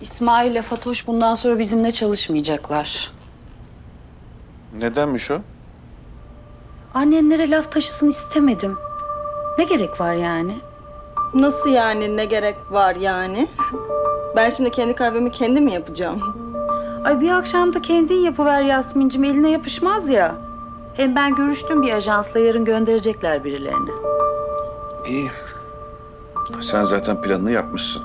İsmail ile Fatoş bundan sonra bizimle çalışmayacaklar. Nedenmiş o? Annenlere laf taşısın istemedim. Ne gerek var yani? Nasıl yani ne gerek var yani? Ben şimdi kendi kahvemi kendim mi yapacağım? Ay bir akşam da kendin yapıver Yasmin'cim eline yapışmaz ya. Hem ben görüştüm bir ajansla yarın gönderecekler birilerini. İyi. Sen zaten planını yapmışsın.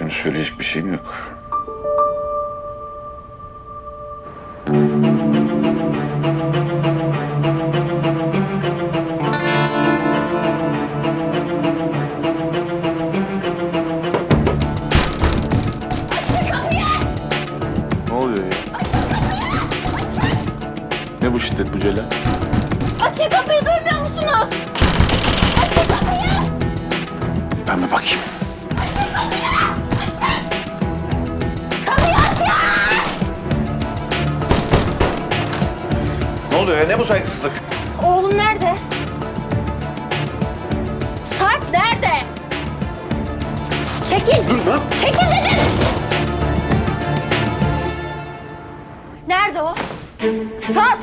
Benim söyleyecek bir şeyim yok. Ne oluyor ya? Ne bu şiddet bu Celal? Açın kapıyı duymuyor musunuz? Açın kapıyı! Ben bir bakayım. Oluyor ya? Ne bu saygısızlık? Oğlum nerede? Sarp nerede? Çekil! Dur lan. Çekil dedim! Nerede o? Sarp!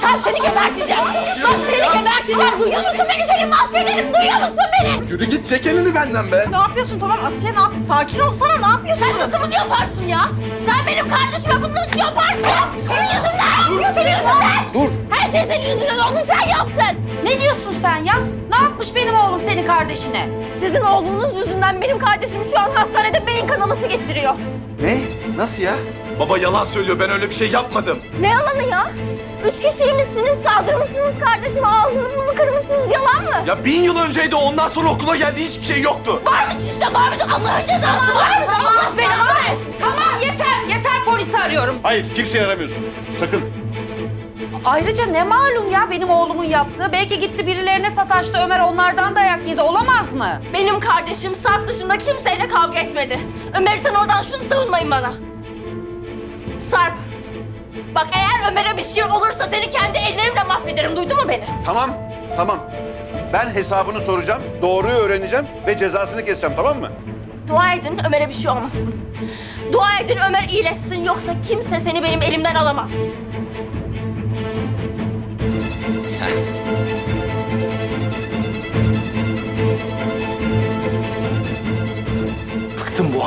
Sarp seni geberteceğim! Sarp seni geberteceğim! Duyuyor musun beni? Seni mahvederim! Duyuyor musun beni? Yürü git çek elini benden be. Ne yapıyorsun tamam Asiye ne yap? Sakin olsana ne yapıyorsun? Sen nasıl bunu yaparsın ya? Sen benim kardeşime bunu nasıl yaparsın? Senin yüzünden! Senin yüzünden! Dur. Her şey senin yüzünden oldu sen yaptın! Ne diyorsun sen ya? Ne yapmış benim oğlum senin kardeşine? Sizin oğlunuz yüzünden benim kardeşim şu an hastanede beyin kanaması geçiriyor. Ne? Nasıl ya? Baba yalan söylüyor ben öyle bir şey yapmadım. Ne yalanı ya? Üç kişiymişsiniz, saldırmışsınız kardeşime, ağzını burnunu kırmışsınız, yalan mı? Ya bin yıl önceydi ondan sonra okula geldi hiçbir şey yoktu. Varmış işte, varmış. Allah'ın cezası varmış. Allah belanı versin. Tamam yeter, yeter polisi arıyorum. Hayır, kimseyi aramıyorsun. Sakın. Ayrıca ne malum ya benim oğlumun yaptığı? Belki gitti birilerine sataştı Ömer onlardan dayak yedi. Olamaz mı? Benim kardeşim Sarp dışında kimseyle kavga etmedi. Ömer'i tanımadan şunu savunmayın bana. Sarp, bak eğer Ömer'e bir şey olursa seni kendi ellerimle mahvederim. Duydun mu beni? Tamam, tamam. Ben hesabını soracağım, doğruyu öğreneceğim ve cezasını keseceğim, tamam mı? Dua edin Ömer'e bir şey olmasın. Dua edin Ömer iyileşsin yoksa kimse seni benim elimden alamaz.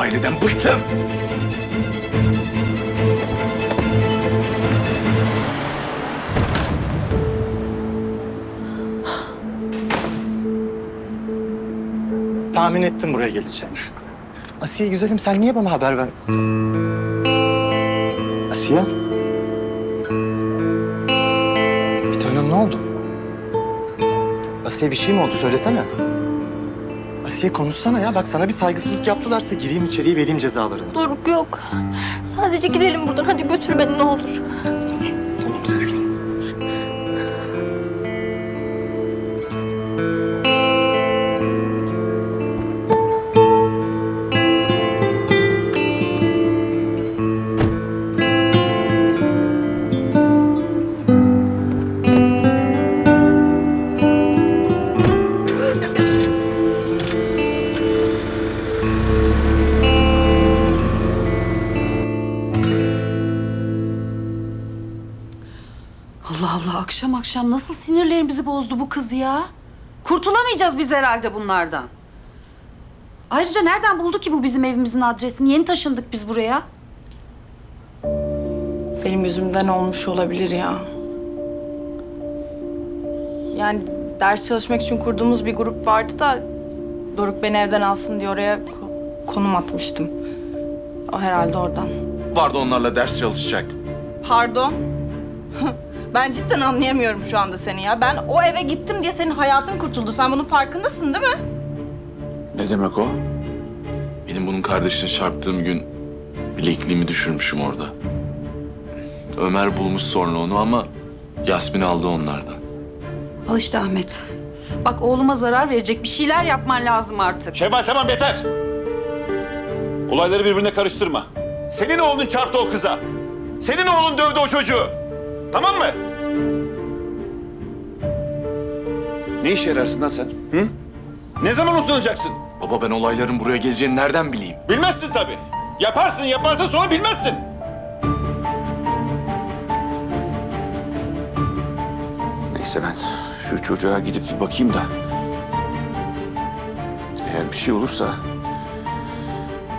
Aileden bıktım. Tahmin ettim buraya geleceğini. Asiye güzelim sen niye bana haber ver? Asiye? Bir tanem ne oldu? Asiye bir şey mi oldu söylesene. Asiye konuşsana ya. Bak sana bir saygısızlık yaptılarsa gireyim içeriye vereyim cezalarını. Doruk yok. Sadece gidelim buradan. Hadi götür beni ne olur. Tamam sevgilim. Allah Allah akşam akşam nasıl sinirlerimizi bozdu bu kız ya? Kurtulamayacağız biz herhalde bunlardan. Ayrıca nereden buldu ki bu bizim evimizin adresini? Yeni taşındık biz buraya. Benim yüzümden olmuş olabilir ya. Yani ders çalışmak için kurduğumuz bir grup vardı da Doruk beni evden alsın diye oraya ko- konum atmıştım. O herhalde oradan. Vardı onlarla ders çalışacak. Pardon. ben cidden anlayamıyorum şu anda seni ya. Ben o eve gittim diye senin hayatın kurtuldu. Sen bunun farkındasın değil mi? Ne demek o? Benim bunun kardeşine çarptığım gün bilekliğimi düşürmüşüm orada. Ömer bulmuş sonra onu ama Yasmin aldı onlardan. Al işte Ahmet. Bak oğluma zarar verecek bir şeyler yapman lazım artık. Şevval tamam yeter. Olayları birbirine karıştırma. Senin oğlun çarptı o kıza. Senin oğlun dövdü o çocuğu. Tamam mı? Ne işe yararsın lan sen? Hı? Ne zaman uslanacaksın? Baba ben olayların buraya geleceğini nereden bileyim? Bilmezsin tabii. Yaparsın yaparsın sonra bilmezsin. Neyse ben şu çocuğa gidip bir bakayım da. Eğer bir şey olursa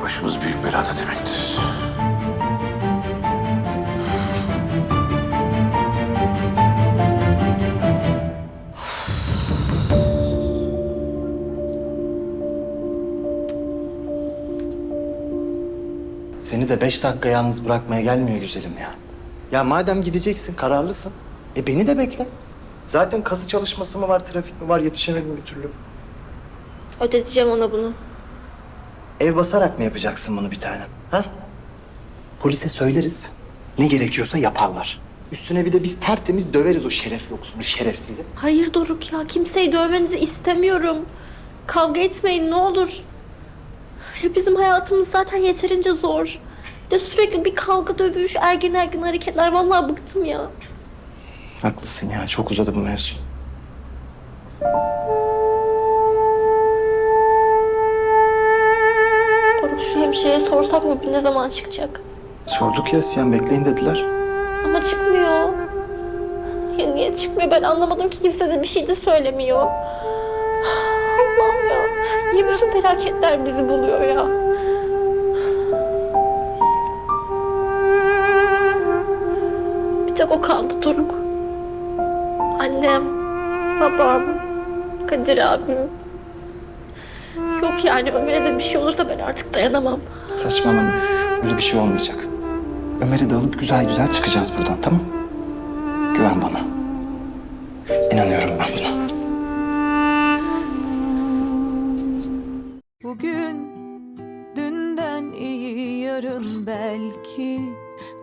başımız büyük belada demektir. Seni de beş dakika yalnız bırakmaya gelmiyor güzelim ya. Ya madem gideceksin, kararlısın. E beni de bekle. Zaten kazı çalışması mı var, trafik mi var, yetişemedim bir türlü. Ödeteceğim ona bunu. Ev basarak mı yapacaksın bunu bir tanem? Ha? Polise söyleriz. Ne gerekiyorsa yaparlar. Üstüne bir de biz tertemiz döveriz o şeref yoksunu, şerefsizi. Hayır Doruk ya kimseyi dövmenizi istemiyorum. Kavga etmeyin ne olur. Bizim hayatımız zaten yeterince zor. De sürekli bir kavga dövüş, ergen ergen hareketler. Vallahi bıktım ya. Haklısın ya, çok uzadı bu mevzu. Şu hemşireye sorsak mı ne zaman çıkacak? Sorduk ya Siyan, bekleyin dediler. Ama çıkmıyor. Ya niye çıkmıyor ben anlamadım ki kimse de bir şey de söylemiyor. Niye bütün felaketler bizi buluyor ya? Bir tek o kaldı Doruk. Annem, babam, Kadir abim. Yok yani Ömer'e de bir şey olursa ben artık dayanamam. Saçmalama. Öyle bir şey olmayacak. Ömer'i de alıp güzel güzel çıkacağız buradan, tamam Güven bana. İnanıyorum